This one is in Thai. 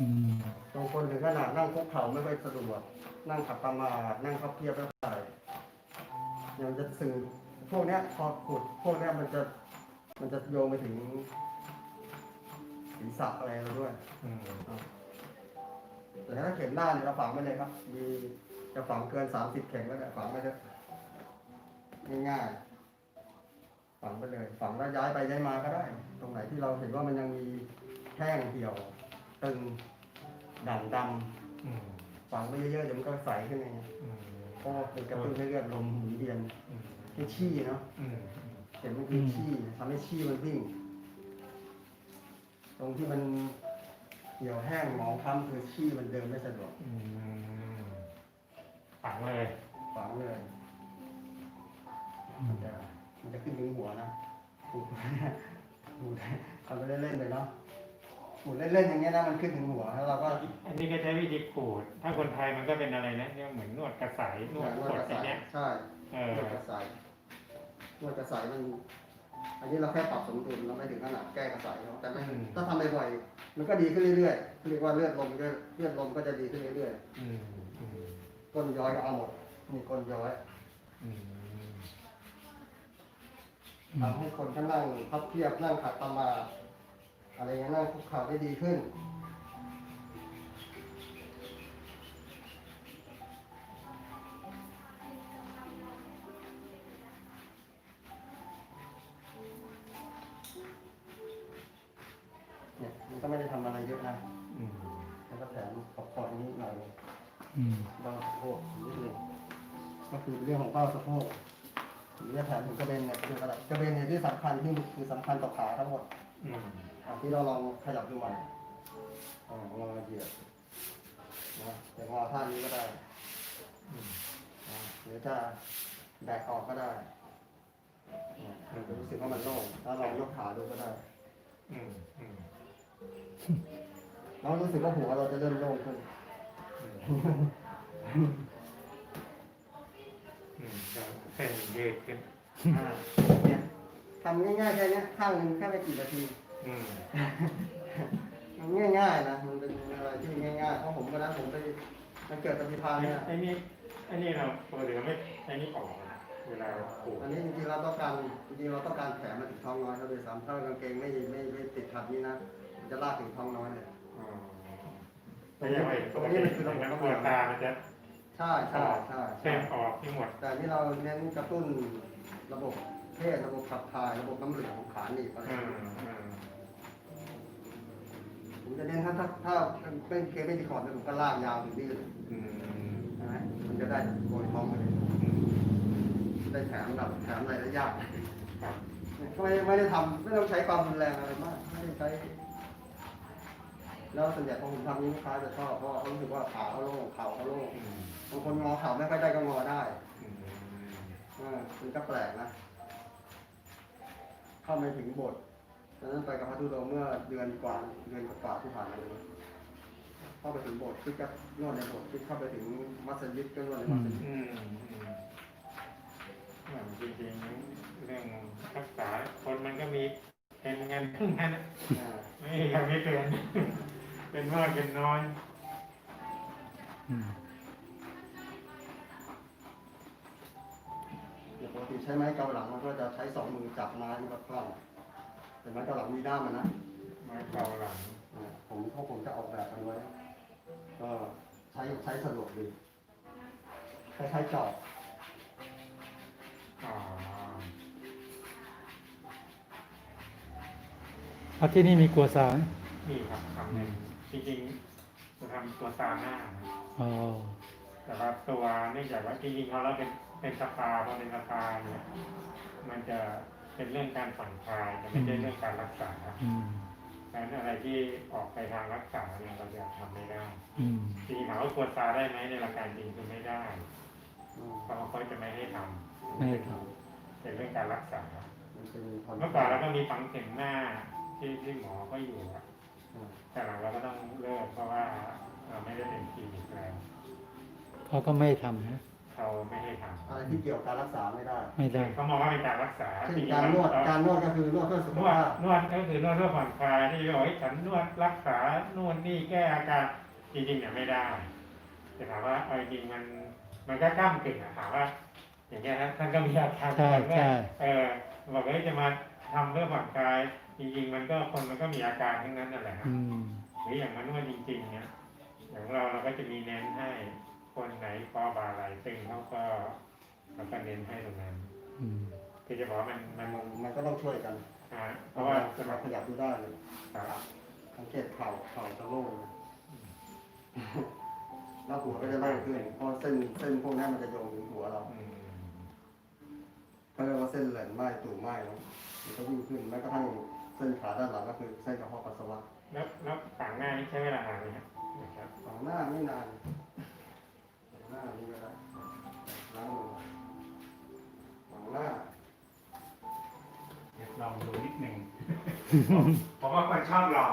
อืมบางคนถึงขนาดนั่งคุกเข่าไม่ค่อยสะดวกนั่งขัดสมาธินั่งพับเพียบไม่ได้ยังจะซึงพวกเนี้ยพอขุดพวกเนี้ยมันจะมันจะโยงไปถึงศีรษะอะไรเราด้วยอืมแต่ถ้าเข็มหน้าเนี่ยเราฝังไปเลยครับ มีจะฝังเกินสามสิบเข็มก็ได้ฝังไปเลยง่ายๆฝังไปเลย ฝังแล้วย้ายไปย้ายมาก็ได้ ตรงไหนที่เราเห็นว่ามันยังมีแห้งเหี่ยวตึง ด่างดอืมำฝังไปเยอะๆเดี๋ยวมันก็ใสขึ้นเองอืมเพราะว่าเป็นกระตุ้นให้เลือดลมหมุนเวียนอืมให้ชี่เนาะอืมเห็นมันคือชี่ทำให้ชี่มันวิ่ง ตรงที่มันเหี่ยวแห้งหมองคล้ำคือชี่มันเดินไม่สะดวกอืมฝังเลยฝังเลยมันจะมันจะขึ้นถึงหัวนะหูดหูดทำไปเล่นๆเลยเนาะ หูดเล่นๆอย่างเงี้ยนะมันขึ้นถึงหัวแล้วเราก็อันนี้ก็ใช้วิธีขูด ถ้าคนไทยมันก็เป็นอะไรนะเนี่ยเหมือนนวดกระสายนวดนกวดดกระอย่าสางยเงี้ยใช่เอนอวดกระสายนวดกระสายมัน อันนี้เราแค่ปรับสมดุลเราไม่ถึงขนาดแก้กระสายเขาแต่ไม่ถ้าทำบ่อยๆมันก็ดีขึ้นเรื่อยๆเรียกว่าเลือดลมก็เลือดลมก็จะดีขึ้นเรื่อยอืมอืมๆก้นย้อยก็เอาหมดมีก้นย้อยอืมทำให้คนข้างนั่งพับเพียบนั่งขัดตามาธิ อะไรเงี้ยนั่งคุกเข่าได้ดีขึ้น เนี่ยมันก็ไม่ได้ทำอะไรเยอะนะ อืมแล้วก็แถมขอบขอบนิดหน่อยอืมเบาสะโพกนิดหนึงก็คือเรื่องของเป้าสะโพกหรือจะแถมถึงกระเบนเนี่ยคืออะไรกระเบนเนี่ยที่สำคัญที่คือสำคัญต่อขาทั้งหมด อืมอะที่เราลองขยับดูใหม่อ่างอเหยียดนะแต่งอท่านี้ก็ได้อืมนะหรือจะแบกออกก็ได้เนี่ยมันจะรู้สึกว่ามันโล่งแล้วลองยกขาดูก็ได้ อืมอืมเรารู้สึกว่าหัวเราจะเริ่มโล่งขึ้น อืมอืมจะเส้นยืดขึ้น อ่าเนี่ย ทำง่ายๆแค่เนี้ยข้างหนึงแค่ไม่กี่นาที อืมมันง่ายๆนะมันเป็นอะไรที่ง่ายๆเพราะผมก็นะผมไปมันเกิดปฏิภาณเนี่ยไอ้นี่ไอ้นี่เราปกติเราไม่ไอ้นี่ออกนะเวลาเราขูดอันนี้จริงๆเราต้องการจริงๆเราต้องการแผลมาถึงท้องน้อยเขาเลยซ้ำถ้ากางเกงไม่ไม่ไม่ติดขัดนี้นะมันจะลากถึงท้องน้อยเลยอ๋อไม่ใช่ว่าปกติมันปวดตามันจะใช่ใช่ใช่เส้นออกที่หมดแต่นี่เราเน้นกระตุ้นระบบ เพศระบบขับถ่ายระบบน้ำเหลืองของขาหนีบอะไรอืมอืมผมจะเน้นถ้าถ้าถ้าเป็นเคสไม่ดีคอร์ดเนี่ยผมก็ลากยาวถึงนี่เลยอืมนะฮะมันจะได้โกยท้องมาเลยได้แถมแบบแถมอะไรได้ยากครับก็ไม่ได้ไม่ได้ทำไม่ต้องใช้ความรุนแรงอะไรมากไม่ได้ใช้ แล้วส่วนใหญ่พอผมทำนี้ลูกค้าจะชอบเพราะว่าเขารู้สึกว่าขาเขาโล่งเข่าเขาโล่งอืมบางคนงอเข่าไม่ค่อยได้ก็งอได้อืมเออมันก็แปลกนะ เข้าไม่ถึงบทตอนนั้นไปกับพระธุดงค์เมื่อเดือนกว่าเดือนกว่าที่ผ่านมาเลยเข้าไปถึงโบสถ์คิดก็นวดในโบสถ์คิดเข้าไปถึงมัสยิดก็นวดในมัสยิดอืมอืมอย่างจริงๆเรื่องรักษาคนมันก็มีเป็นงานครึ่งงานอะอ่าไม่ยังไม่เป็น เป็นมากเป็นน้อย อืม กติใช้ไม้เกาหลังมันก็จะใช้สองมือจับไม้มันก็คล่องแต่ไม้เกาหลังมีด้ามมันนะไม้เก่าหลังอ่าผมพวกผมจะออกแบบมันไว้ ก็ใช้ใช้สะดวกดีคล้ายๆจอบอ๋อเอาที่นี่มีกัวซาไหมนี่ครับคำหนึ่งจริงๆจะทำตัวซาหน้านะอ๋อ แต่ว่าตัวเนื่องจากว่าจริงๆเขาเราเป็นเป็นสปาพอเป็นสปาเนี่ยมันจะเป็นเรื่องการผ่อนคลายแต่ไม่ใช่เรื่องการรักษาอืมดังนั้นอะไรที่ออกไปทางรักษาเนี่ยเราจะทำไม่ได้อืมจริงๆถามว่าควรซาได้ไหมในหลักการจริงคือไม่ได้อืมเพราะเขาจะไม่ให้ทำไม่ให้ทเป็นเรื่องการรักษามันเป็นผ่เมื่อก่อนเราก็มีฝังเข็มหน้าที่ที่หมอก็อยู่อะอ่าแต่หลังเราก็ต้องเลิกเพราะว่าเราไม่ได้เป็นคลินิกแล้ว เขาก็ไม่ให้ทำนะคเขาไม่ให้ทำอะไรที่เกี่ยวกับการรักษาไม่ได้ไม่ได้ เขามองว่าเป็นการรักษาเช่นจริงๆการนวดเอการนวดก็คือนวดเพื่อสุขนวดภาพนวดก็คือนวดเพื่อผ่อนคลายที่บอกให้ฉันนวดรักษานวดนี่แก้อาการจริงๆเนี่ยไม่ได้แต่ถามว่าเอาจริงๆมันมันก็กล้ามกึ่งอะถามว่า อย่างเงี้ยฮะท่านก็มีอาการใช่เหมือนกันใช่ เออบอกว่าจะมาทำเพื่อผ่อนคลายจริงๆมันก็คนมันก็มีอาการทั้งนั้นนั่นแหละฮะอืม หรืออย่างมานวดจริงๆเนี่ยอย่างเราเราก็จะมีเน้นให้ คนไหนคอบาไหลตึงเขาก็เราก็เน้นให้ตรงนั้นอืมคือจะบอกว่ามันมันมันมันก็ต้องช่วยกันอ่าเพเพราะราะว่าว่าจะมาขยับดูได้เลยครับ สังเกตเข่าเข่าจะโล่งแล้วหัวก็จะโล่งขึ้นเพราะเส้นเส้นพวกนี้มันจะโยงถึงหัวเราอืมเขาเรียกว่าเส้นเหลนไม้ตูดไม้เนาะมันก็วิ่งขึ้นแม้กระทั่งเส้นขาด้านหลังก็คือเส้นกระเพาะปัสสาวะแล้วแล้วต่างหน้านี่ใช้เวลานานไหมครับนะครับฝั่งหน้าไม่นานฝั่งห น้านี้ก็ได้ล้างมือฝั่งหน้าลองดูนิดหนึ่ง ผมว่าคนชอบลอง